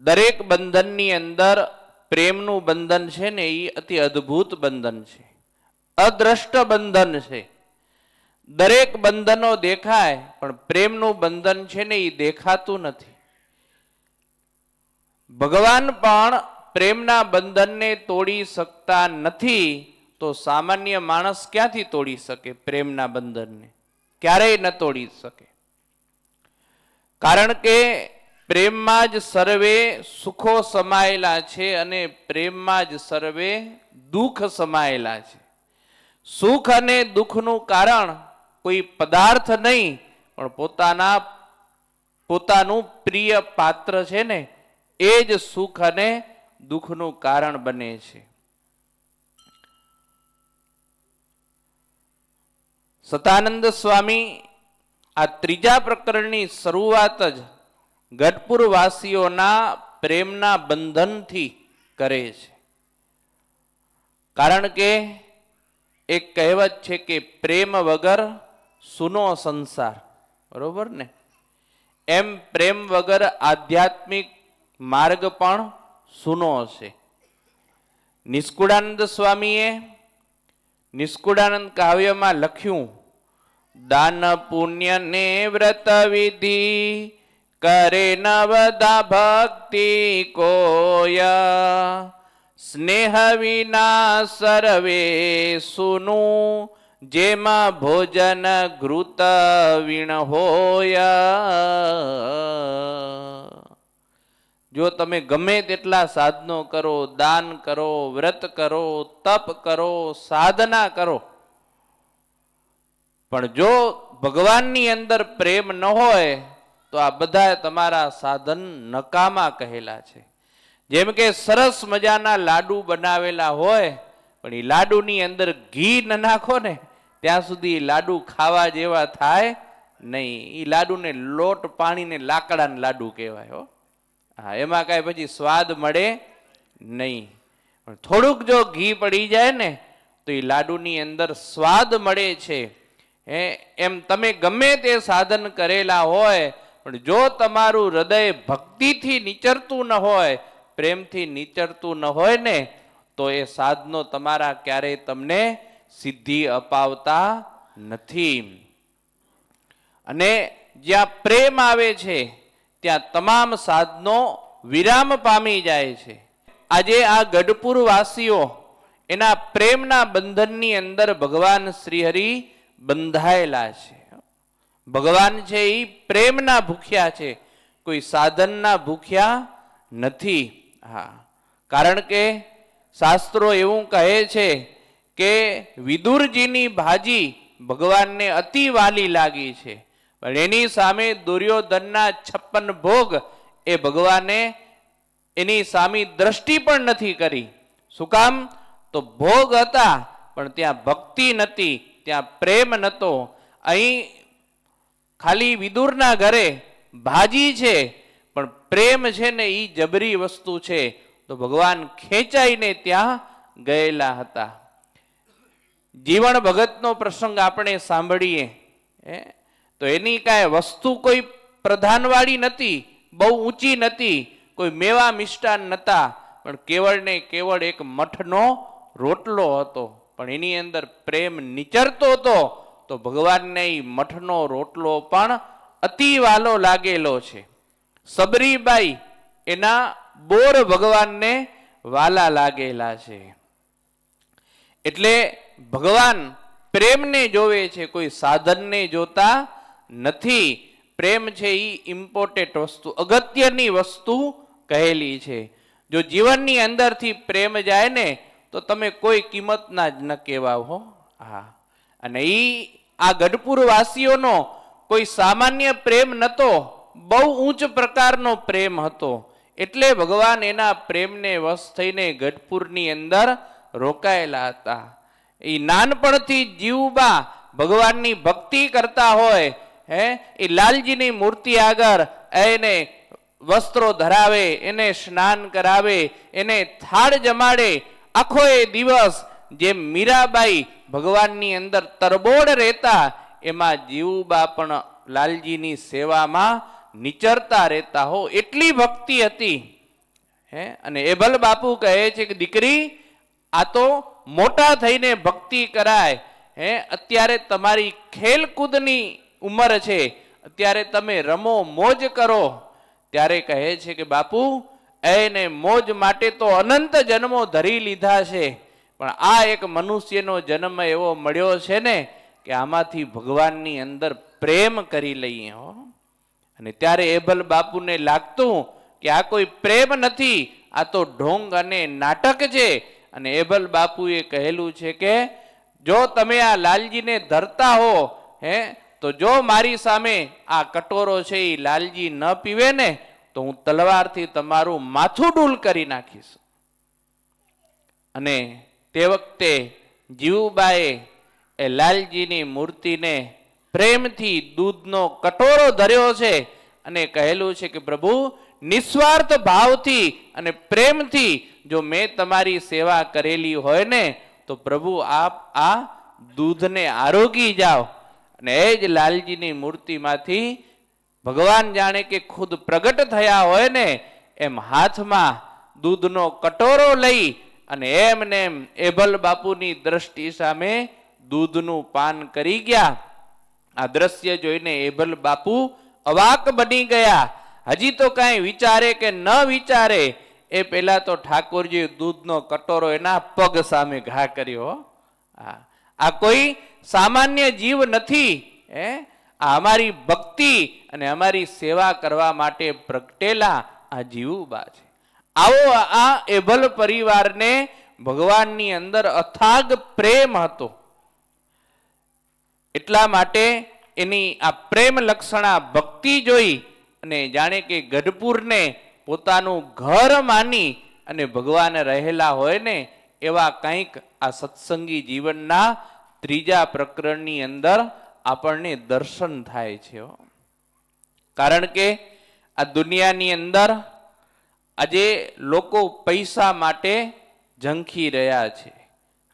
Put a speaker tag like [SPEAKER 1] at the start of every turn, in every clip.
[SPEAKER 1] દરેક બંધનની અંદર પ્રેમનું બંધન છે ને એ અતિ અદ્ભુત બંધન છે. અદ્રષ્ટ બંધન છે. દરેક બંધનો દેખાય, પણ પ્રેમનું બંધન છે ને એ દેખાતું નથી. ભગવાન પણ પ્રેમના બંધનને તોડી શકતા નથી, તો સામાન્ય માણસ ક્યાંથી તોડી શકે પ્રેમના બંધનને? ક્યારેય ન તોડી શકે. કારણ કે પ્રેમમાં જ સર્વે સુખો સમાયેલા છે અને પ્રેમમાં જ સર્વે દુઃખ સમાયેલા છે. સુખ અને દુઃખનું કારણ કોઈ પદાર્થ નહીં, પણ પોતાના, પોતાનું પ્રિય પાત્ર છે ને, એ જ સુખ અને દુઃખનું કારણ બને છે. સતાનંદ સ્વામી આ ત્રીજા પ્રકરણની શરૂઆત જ ગઢપુર વાસીઓના પ્રેમના બંધનથી કરે છે. કારણ કે એક કહેવત છે કે પ્રેમ વગર સુનો સંસાર. બરોબર ને? એમ પ્રેમ વગર આધ્યાત્મિક માર્ગ પણ સુનો છે. નિષ્કુળાનંદ સ્વામીએ નિષ્કુળાનંદ કાવ્યમાં લખ્યું, દાન પુણ્ય ને વ્રત વિધિ કરે નવદા ભક્તિ કોયા. સ્નેહ વિના સર્વે સુનું, જેમાં ભોજન ઘૃત વીણ હોયા. જો તમે ગમે તેટલા સાધનો કરો, દાન કરો, વ્રત કરો, તપ કરો, સાધના કરો, પણ જો ભગવાનની અંદર પ્રેમ ન હોય તો આ બધા તમારા સાધન નકામા કહેલા છે. જેમ કે સરસ મજાના લાડુ બનાવેલા હોય, પણ એ લાડુની અંદર ઘી ન નાખો ને, ત્યાં સુધી લાડુ ખાવા જેવા થાય નહીં. એ લાડુને લોટ પાણીને લાકડાના લાડુ કહેવાય હો. હા, એમાં કાંઈ પછી સ્વાદ મળે નહીં. પણ થોડુંક જો ઘી પડી જાય ને, તો એ લાડુની અંદર સ્વાદ મળે છે. હે, એમ તમે ગમે તે સાધન કરેલા હોય પણ જો તમારું હૃદય ભક્તિથી નીચરતું ન હોય, પ્રેમથી નીચરતું ન હોય ને, તો એ સાધનો તમારા ક્યારેય તમને સિદ્ધિ અપાવતા નથી. અને જ્યાં પ્રેમ આવે છે, ત્યાં તમામ સાધનો વિરામ પામી જાય છે. આજે આ ગઢપુર વાસીઓ એના પ્રેમના બંધનની અંદર ભગવાન શ્રીહરિ બંધાયેલા છે. ભગવાન છે એ પ્રેમના ભૂખ્યા છે. કોઈ સાધનના ભૂખ્યા નથી. હા. કારણ કે શાસ્ત્રો એવું કહે છે કે વિદુરજીની ભાજી ભગવાનને અતિ વાલી લાગી છે. પણ એની સામે દુર્યોધનના છપ્પન ભોગ એ ભગવાને એની સામે દ્રષ્ટિ પણ નથી કરી. શું કામ? તો ભોગ હતા, પણ ત્યાં ભક્તિ નથી ત્યાં પ્રેમ નહોતો. અહીં ખાલી વિદુરના ઘરે ભાજી છે, પણ પ્રેમ છે ને એ જબરી વસ્તુ છે. તો ભગવાન ખેંચાઈને ત્યાં ગયેલા હતા. જીવન ભગતનો પ્રસંગ આપણે સાંભળીએ તો એની કાંઈ વસ્તુ કોઈ પ્રધાનવાળી નથી, બહુ ઊંચી નથી, કોઈ મેવા મિષ્ટાન નતા, પણ કેવળ ને કેવળ એક મઠનો રોટલો હતો. પણ એની અંદર પ્રેમ નિચરતો હતો. તો ભગવાનને એ મઠનો રોટલો પણ અતિ વાલો લાગેલો છે. સબરીબાઈ એના બોર ભગવાનને વાલા લાગેલા છે. એટલે ભગવાન પ્રેમને જોવે છે, કોઈ સાધનને જોતા નથી. પ્રેમ છે એ ઇમ્પોર્ટેન્ટ વસ્તુ, અગત્યની વસ્તુ કહેલી છે. જો જીવનની અંદરથી પ્રેમ જાય ને, તો તમે કોઈ કિંમતના જ ન કહેવા હો. હા. અને એ આ ગઢપુર વાસીઓનો કોઈ સામાન્ય પ્રેમ નતો, બહુ ઊંચ પ્રકારનો પ્રેમ હતો. એટલે ભગવાન એના પ્રેમને વશ થઈને ગઢપુરની અંદર રોકાયેલા હતા. એ નાનપણથી જીવબા ભગવાનની ભક્તિ કરતા હોય, હે એ લાલજીની મૂર્તિ આગળ એને વસ્ત્રો ધરાવે, એને સ્નાન કરાવે, એને થાળ જમાડે. આખો એ દિવસ જે મીરાબાઈ ભગવાનની અંદર તરબોળ રહેતા એમાં જીવબા પણ લાલજીની સેવામાં નિચરતા રહેતા હો, એટલી ભક્તિ હતી. હે? અને એભલ બાપુ કહે છે કે, દીકરી, આ તો મોટા થઈને ભક્તિ કરાય. હે? અત્યારે તમારી ખેલકૂદની ઉંમર છે. અત્યારે તમે રમો, મોજ કરો. ત્યારે કહે છે કે, બાપુ, એને મોજ માટે તો અનંત જન્મો ધરી લીધા છે. પણ આ એક મનુષ્યનો જન્મ એવો મળ્યો છે ને કે આમાંથી ભગવાનની અંદર પ્રેમ કરી લઈએ હો. અને ત્યારે એબલ બાપુને લાગતું કે આ કોઈ પ્રેમ નથી, આ તો ઢોંગ અને નાટક છે. અને એબલ બાપુએ કહેલું છે કે, જો તમે આ લાલજીને ધરતા હો, હે, તો જો મારી સામે આ કટોરો છે એ લાલજી ન પીવે ને, તો હું તલવારથી તમારું માથું ડૂલ કરી નાખીશ. અને તે વખતે જીવુબાએ એ લાલજીની મૂર્તિને પ્રેમથી દૂધનો કટોરો ધર્યો છે અને કહેલું છે કે, પ્રભુ, નિસ્વાર્થ ભાવથી અને પ્રેમથી જો મેં તમારી સેવા કરેલી હોય ને, તો પ્રભુ આપ આ દૂધને આરોગી જાઓ. અને એ જ લાલજીની મૂર્તિમાંથી ભગવાન જાણે કે ખુદ પ્રગટ થયા હોય ને, એમ હાથમાં દૂધનો કટોરો લઈ અને એમ એભલ બાપુની દ્રષ્ટિ સામે દૂધનું પાન કરી ગયા. આ દ્રશ્ય જોઈને એભલ બાપુ અવાક બની ગયા. હજી તો કાંઈ વિચારે કે ન વિચારે, એ પહેલા તો ઠાકોરજી દૂધનો કટોરો એના પગ સામે ઘા કર્યો. આ કોઈ સામાન્ય જીવ નથી, હે? આ અમારી ભક્તિ અને અમારી સેવા કરવા માટે પ્રગટેલા આ જીવબા છે. આવો આ એભલ પરિવારને ભગવાનની અંદર અથાગ પ્રેમ હતો. એટલા માટે એની આ પ્રેમ લક્ષણા ભક્તિ જોઈ અને જાણે કે ગઢપુરને પોતાનું ઘર માની અને ભગવાન રહેલા હોય ને એવા કંઈક આ સત્સંગી જીવનના ત્રીજા પ્રકરણની અંદર આપણને દર્શન થાય છે કારણ કે આ દુનિયાની અંદર આજે લોકો પૈસા માટે ઝંખી રહ્યા છે.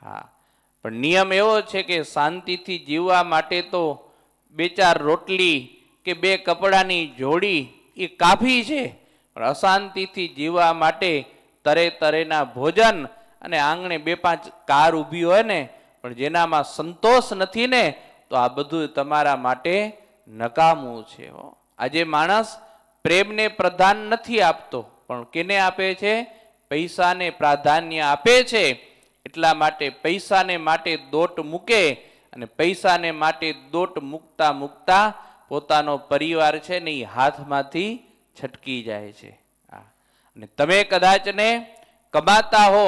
[SPEAKER 1] હા. પણ નિયમ એવો છે કે શાંતિથી જીવવા માટે તો બે ચાર રોટલી કે બે કપડાની જોડી એ કાફી છે, પણ અશાંતિથી જીવવા માટે તરે તરેના ભોજન અને આંગણે બે પાંચ કાર ઊભી હોય ને, પણ જેનામાં સંતોષ નથી ને, તો આ બધું તમારા માટે નકામું છે આજે માણસ પ્રેમને પ્રધાન નથી આપતો. પણ કેને આપે છે? પૈસાને પ્રાધાન્ય આપે છે. એટલા માટે પૈસાને માટે દોટ મૂકે અને પૈસાને માટે દોટ મૂકતા મૂકતા પોતાનો પરિવાર છે ને એ હાથમાંથી છટકી જાય છે. અને તમે કદાચ ને કમાતા હો,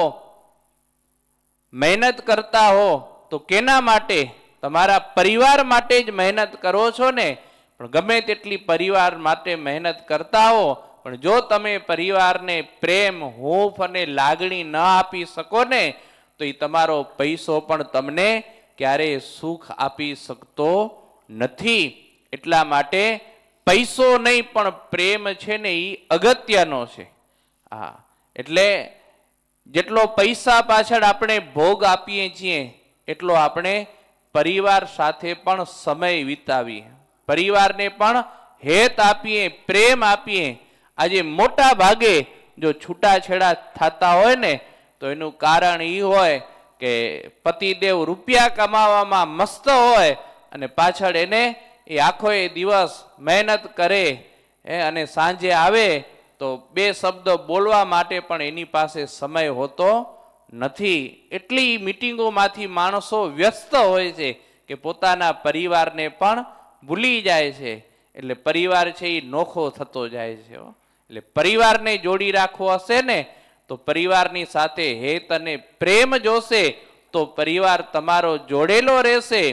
[SPEAKER 1] મહેનત કરતા હો, તો કેના માટે? તમારા પરિવાર માટે જ મહેનત કરો છો ને. પણ ગમે તેટલી પરિવાર માટે મહેનત કરતા હો પણ જો તમે પરિવારને પ્રેમ, હોફ અને લાગણી ન આપી શકો ને, તો એ તમારો પૈસો પણ તમને ક્યારેય સુખ આપી શકતો નથી. એટલા માટે પૈસો નહીં, પણ પ્રેમ છે ને એ અગત્યનો છે. હા, એટલે જેટલો પૈસા પાછળ આપણે ભોગ આપીએ છીએ, એટલો આપણે પરિવાર સાથે પણ સમય વિતાવીએ. પરિવારને પણ હેત આપીએ, પ્રેમ આપીએ આજે મોટા ભાગે જો છૂટાછેડા થતા હોય ને, તો એનું કારણ એ હોય કે પતિદેવ રૂપિયા કમાવામાં મસ્ત હોય અને પાછળ એને એ આખો એ દિવસ મહેનત કરે એ અને સાંજે આવે તો બે શબ્દો બોલવા માટે પણ એની પાસે સમય હોતો નથી એટલી મિટિંગોમાંથી માણસો વ્યસ્ત હોય છે કે પોતાના પરિવારને પણ ભૂલી જાય છે એટલે પરિવાર છે એ નોખો થતો જાય છે. એટલે પરિવારને જોડી રાખવો હશે ને, તો પરિવારની સાથે હેત અને પ્રેમ જોશે, તો પરિવાર તમારો જોડેલો રહેશે.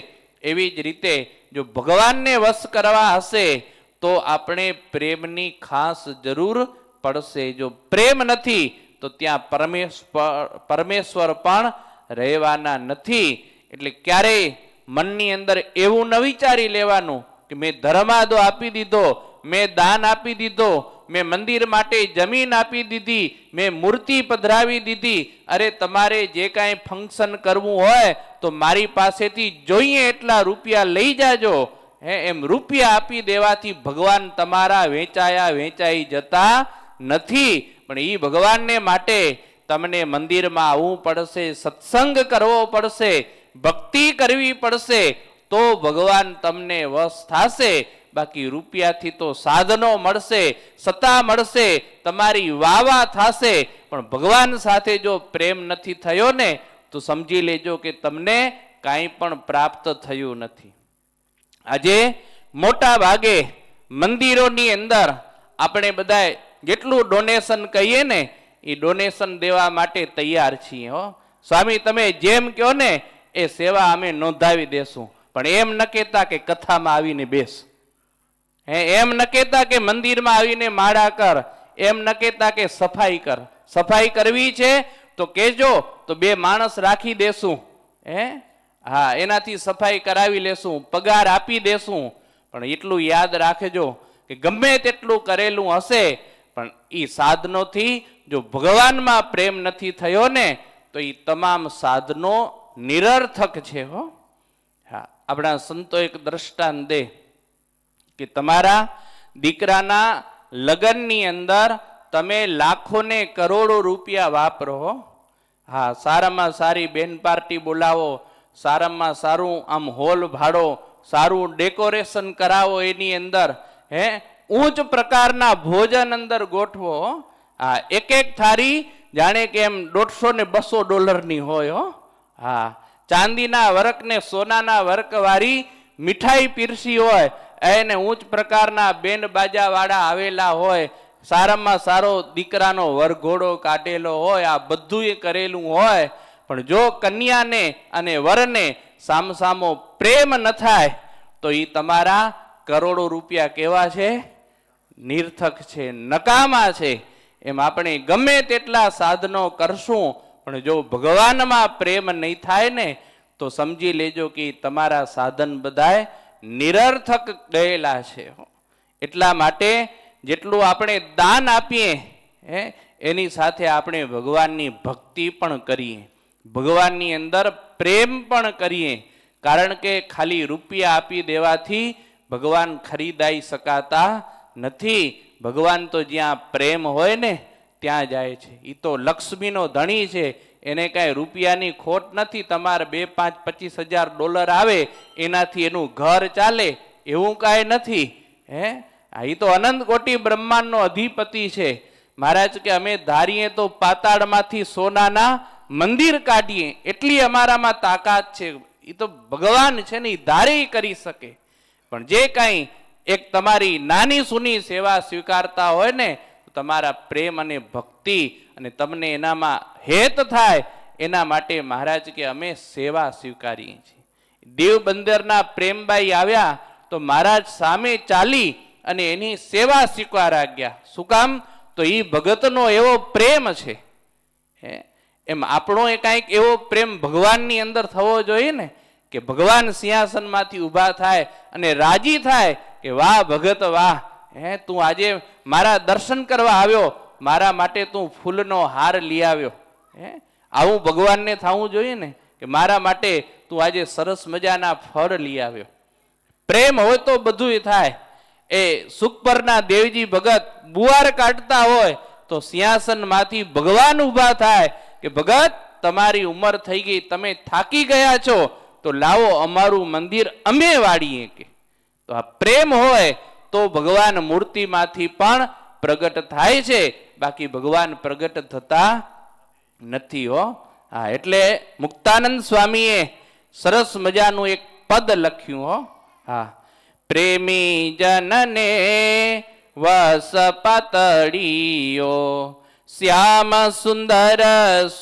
[SPEAKER 1] એવી જ રીતે જો ભગવાનને વશ કરવા હશે, તો આપણે પ્રેમની ખાસ જરૂર પડશે. જો પ્રેમ નથી, તો ત્યાં પરમેશ્વર પરમેશ્વર પણ રહેવાના નથી. એટલે ક્યારેય મનની અંદર એવું ન વિચારી લેવાનું કે મેં ધર્માદો આપી દીધો, મેં દાન આપી દીધો મેં મંદિર માટે જમીન આપી દીધી, મેં મૂર્તિ પધરાવી દીધી. અરે તમારે જે કાંઈ ફંક્શન કરવું હોય તો મારી પાસેથી જોઈએ એટલા રૂપિયા લઈ જાજો. હે, એમ રૂપિયા આપી દેવાથી ભગવાન તમારા વેચાયા વેચાઈ જતા નથી. પણ એ ભગવાનને માટે તમને મંદિરમાં આવવું પડશે, સત્સંગ કરવો પડશે, ભક્તિ કરવી પડશે, તો ભગવાન તમને વશ થશે. બાકી રૂપિયાથી તો સાધનો મળશે, સત્તા મળશે, તમારી વાવા થશે. પણ ભગવાન સાથે જો પ્રેમ નથી થયો ને, તો સમજી લેજો કે તમને કાંઈ પણ પ્રાપ્ત થયું નથી. આજે મોટા ભાગે મંદિરોની અંદર આપણે બધા જેટલું ડોનેશન કહીએ ને, એ ડોનેશન દેવા માટે તૈયાર છીએ, હો. સ્વામી, તમે જેમ કહો ને, એ સેવા અમે નોંધાવી દેશું. પણ એમ ન કહેતા કે કથામાં આવીને બેસ. હે, એમ ન કહેતા કે મંદિરમાં આવીને માળા કર, એમ ન કહેતા કે સફાઈ કર. સફાઈ કરવી છે તો કેજો તો બે માણસ રાખી દેશું. હે? હા, એનાથી સફાઈ કરાવી લેશું, પગાર આપી દેશું. પણ એટલું યાદ રાખજો કે ગમે તેટલું કરેલું હશે, પણ એ સાધનોથી જો ભગવાનમાં પ્રેમ નથી થયો ને, તો એ તમામ સાધનો નિરર્થક છે હો. હા, આપણા સંતો એક દ્રષ્ટાંત દે કે તમારા દીકરાના લગ્નની અંદર તમે લાખો ને કરોડો રૂપિયા વાપરો હો. સારામાં સારી બેન પાર્ટી બોલાવો, સારામાં સારું આમ હોલ ભાડો, સારું ડેકોરેશન કરાવો એની અંદર, હે ઊંચ પ્રકારના ભોજન અંદર ગોઠવો હો. એક એક થારી જાણે કે એમ દોઢસો ને બસો ડોલરની હોય હો હા, ચાંદીના વર્ક ને સોનાના વર્ક વાળી મીઠાઈ પીરસી હોય એને ઉચ્ચ પ્રકારના બેન્ડ બાજાવાળા આવેલા હોય, સારામાં સારો દીકરાનો વરઘોડો કાઢેલો હોય, આ બધું કરેલું હોય, પણ જો કન્યાને અને વરને સામસામો પ્રેમ ન થાય, તો એ તમારા કરોડો રૂપિયા કેવા છે? નિર્થક છે, નકામા છે. એમ આપણે ગમે તેટલા સાધનો કરશું, પણ જો ભગવાનમાં પ્રેમ નહીં થાય ને, તો સમજી લેજો કે તમારા સાધન બધાય નિરર્થક ગયેલા છે એટલા માટે જેટલું આપણે દાન આપીએ, હે, એની સાથે આપણે ભગવાનની ભક્તિ પણ કરીએ. ભગવાનની અંદર પ્રેમ પણ કરીએ. કારણ કે ખાલી રૂપિયા આપી દેવાથી ભગવાન ખરીદાઈ શકાતા નથી. ભગવાન તો જ્યાં પ્રેમ હોય ને, ત્યાં જાય છે. એ તો લક્ષ્મીનો ધણી છે. એને કાંઈ રૂપિયાની ખોટ નથી, તમારે બે પાંચ પચીસ હજાર ડોલર આવે, એનાથી એનું ઘર ચાલે, એવું કાંઈ નથી. હે? ઈ તો અનંત કોટી બ્રહ્માંડનો અધિપતિ છે. મહારાજ કે અમે ધારીએ તો પાતાળમાંથી સોનાના મંદિર કાઢીએ, એટલી અમારામાં તાકાત છે. એ તો ભગવાન છે ને એ ધારે કરી શકે. પણ જે કાંઈ એક તમારી નાની સૂની સેવા સ્વીકારતા હોય ને તમારા પ્રેમ અને ભક્તિ અને તમને એનામાં હેત થાય, એના માટે મહારાજ કે અમે સેવા સ્વીકારીએ છીએ. દેવ બંદરના પ્રેમબાઈ આવ્યા તો મહારાજ સામે ચાલી અને એની સેવા સ્વીકારા ગયા. શું કામ? તો એ ભગતનો એવો પ્રેમ છે. હે? એમ આપણો એ કાંઈક એવો પ્રેમ ભગવાનની અંદર થવો જોઈએ ને, કે ભગવાન સિંહાસનમાંથી ઊભા થાય અને રાજી થાય કે વાહ ભગત વાહ, હે, તું આજે મારા દર્શન કરવા આવ્યો, મારા માટે તું ફૂલનો હાર લઈ આવ્યો. હે? આવું ભગવાનને થવું જોઈએ ને કે મારા માટે તું આજે સરસ મજાના ફળ લઈ આવ્યો. પ્રેમ હોય તો બધું થાય. એ સુખપરના દેવજી ભગત બુવાર કાઢતા હોય તો સિંહાસનમાંથી ભગવાન ઊભા થાય કે ભગત, તમારી ઉંમર થઈ ગઈ, તમે થાકી ગયા છો, તો લાવો અમારું મંદિર અમે વાળીએ કે. તો આ પ્રેમ હોય તો ભગવાન મૂર્તિમાંથી પણ પ્રગટ થાય છે. બાકી ભગવાન પ્રગટ થતા નથી હો. હા, એટલે મુક્તાનંદ સ્વામીએ સરસ મજાનું એક પદ લખ્યું હો. હા, પ્રેમી જનને વસ પાતળીઓ, શ્યામ સુંદર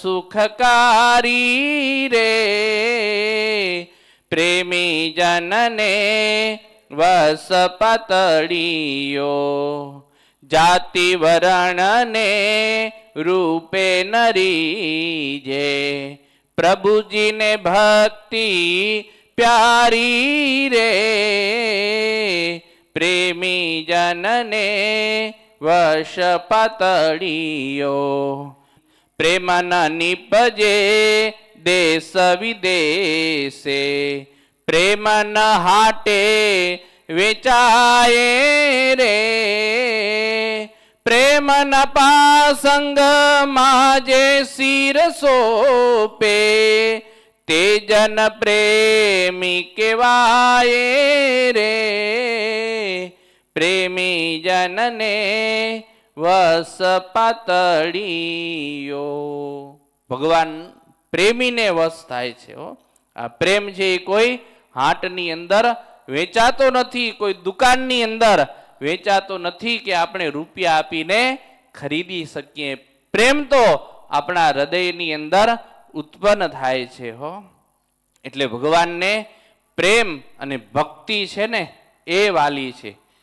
[SPEAKER 1] સુખકારી રે. પ્રેમી જનને વસ પાતળીઓ જાતિ વરણને રૂપે નરીજે. પ્રભુજીને ભક્તિ પ્યારી રે. પ્રેમી જનને વશ પાતળીયો પ્રેમન નિપજે દેશ વિદેશે. પ્રેમના હાટે વેચાય રે. પ્રેમ પાસંગમાં જે શિર સોપે તે જન પ્રેમી કેવાય રે. પ્રેમી જનને વસ પાતળીયો ભગવાન પ્રેમીને વસ થાય છે, હો. આ પ્રેમ છે એ કોઈ હાટની અંદર વેચાતો નથી, કોઈ દુકાનની અંદર. વેચાતો નથી કે આપણે રૂપિયા આપીને ખરીદી શકીએ. પ્રેમ તો આપણા હૃદયની અંદર ઉત્પન્ન થાય છે હો. એટલે ભગવાનને પ્રેમ અને ભક્તિ છે ને એ વાલી છે.